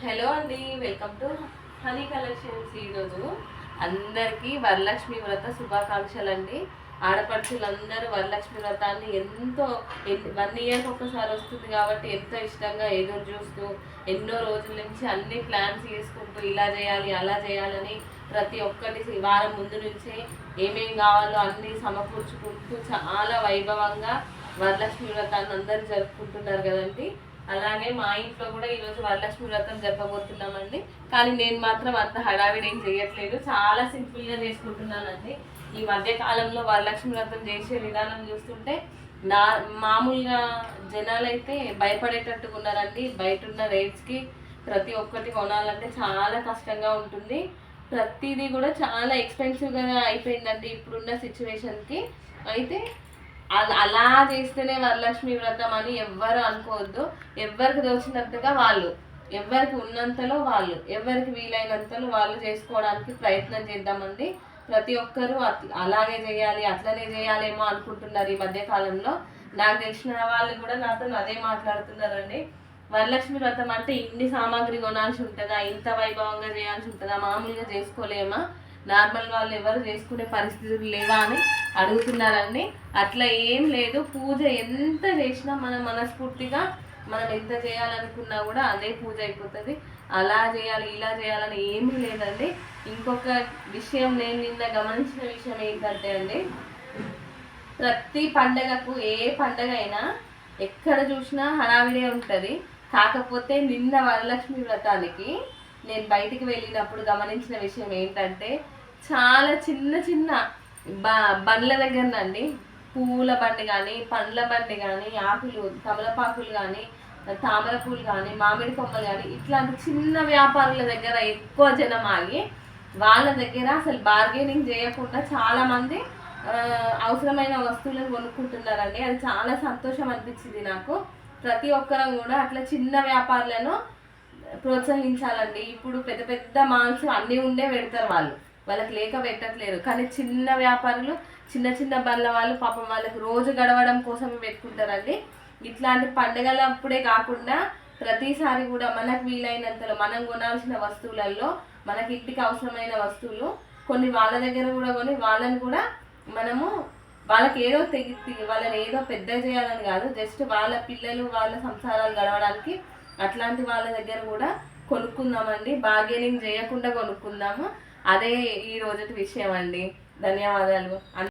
Hello అండి welcome to honey collections ఈరోజు. అందరికీ వరలక్ష్మి వ్రత శుభాకాంక్షలు అండి ఆడపడుచులందరూ వరలక్ష్మి వ్రతాన్ని ఎంతో వన్ ఇయర్కి ఒకసారి వస్తుంది కాబట్టి ఎంతో ఇష్టంగా ఎదురు చూస్తూ ఎన్నో రోజుల నుంచి అన్ని ప్లాన్స్ చేసుకుంటూ ఇలా చేయాలి అలా చేయాలని ప్రతి ఒక్కటి వారం ముందు నుంచే ఏమేం కావాలో అన్నీ సమకూర్చుకుంటూ చాలా వైభవంగా వరలక్ష్మి వ్రతాన్ని అందరూ జరుపుకుంటున్నారు కదండి. అలాగే మా ఇంట్లో కూడా ఈరోజు వరలక్ష్మి వ్రతం జరపబోతున్నామండి. కానీ నేను మాత్రం అంత హడావిడి ఏం చేయట్లేదు చాలా సింపుల్గా చేసుకుంటున్నానండి. ఈ మధ్య కాలంలో వరలక్ష్మి వ్రతం చేసే విధానం చూస్తుంటే నా మామూలుగా జనాలైతే భయపడేటట్టుగా ఉన్నారండి. బయట ఉన్న రేట్స్కి ప్రతి ఒక్కటి కొనాలంటే చాలా కష్టంగా ఉంటుంది. ప్రతిదీ కూడా చాలా ఎక్స్పెన్సివ్గా అయిపోయిందండి ఇప్పుడున్న సిచ్యువేషన్కి. అయితే అలా చేస్తేనే వరలక్ష్మి వ్రతం అని ఎవ్వరు అనుకోవద్దు. ఎవరికి దోచినంతగా వాళ్ళు ఎవరికి ఉన్నంతలో వాళ్ళు ఎవరికి వీలైనంతలో వాళ్ళు చేసుకోవడానికి ప్రయత్నం చేద్దామండి. ప్రతి ఒక్కరూ అట్ల అలాగే చేయాలి అట్లనే చేయాలేమో అనుకుంటున్నారు ఈ మధ్య కాలంలో. నాకు తెలిసిన వాళ్ళు కూడా నాతో అదే మాట్లాడుతున్నారండి. వరలక్ష్మి వ్రతం అంటే ఇన్ని సామాగ్రి కొనాల్సి ఉంటుందా? ఇంత వైభవంగా చేయాల్సి ఉంటుందా? మామూలుగా చేసుకోలేమా? నార్మల్ వాళ్ళు ఎవరు చేసుకునే పరిస్థితులు లేవా అని అడుగుతున్నారండి. అట్లా ఏం లేదు. పూజ ఎంత చేసినా మనం మనస్ఫూర్తిగా మనం ఎంత చేయాలనుకున్నా కూడా అదే పూజ అయిపోతుంది. అలా చేయాలి ఇలా చేయాలని ఏమీ లేదండి. ఇంకొక విషయం నేను నిన్న గమనించిన విషయం ఏంటంటే అండి ప్రతి పండగకు ఏ పండగ అయినా ఎక్కడ చూసినా హడావిడే ఉంటుంది. కాకపోతే నిన్న వరలక్ష్మి వ్రతానికి నేను బయటికి వెళ్ళినప్పుడు గమనించిన విషయం ఏంటంటే చాలా చిన్న చిన్న బ బండ్ల దగ్గరనండి. పువ్వుల బండి కానీ పండ్ల బండి కానీ ఆకులు తమలపాకులు కానీ తామర పూలు కానీ మామిడి కొమ్మలు కానీ ఇట్లాంటి చిన్న వ్యాపారుల దగ్గర ఎక్కువ జనం ఆగి వాళ్ళ దగ్గర అసలు బార్గెనింగ్ చేయకుండా చాలామంది అవసరమైన వస్తువులను కొనుక్కుంటున్నారండి. అది చాలా సంతోషం అనిపించింది నాకు. ప్రతి ఒక్కరం కూడా అట్లా చిన్న వ్యాపారులను ప్రోత్సహించాలండి. ఇప్పుడు పెద్ద పెద్ద మాల్స్ అన్నీ ఉండే పెడతారు వాళ్ళు. వాళ్ళకి లేక పెట్టట్లేరు. కానీ చిన్న వ్యాపారులు చిన్న చిన్న బండ్ల వాళ్ళు పాపం వాళ్ళకి రోజు గడవడం కోసమే పెట్టుకుంటారండి. ఇట్లాంటి పండగలప్పుడే కాకుండా ప్రతిసారి కూడా మనకు వీలైనంతలో మనం కొనాల్సిన వస్తువులలో మనకి ఇంటికి అవసరమైన వస్తువులు కొన్ని వాళ్ళ దగ్గర కూడా కొని వాళ్ళని కూడా మనము వాళ్ళకి ఏదో తెగి- వాళ్ళని ఏదో పెద్ద చేయాలని కాదు. జస్ట్ వాళ్ళ పిల్లలు వాళ్ళ సంసారాలు గడవడానికి అట్లాంటి వాళ్ళ దగ్గర కూడా కొనుక్కుందామండి. బార్గెనింగ్ చేయకుండా కొనుక్కుందాము. అదే ఈ రోజు విషయం అండి ధన్యవాదాలు.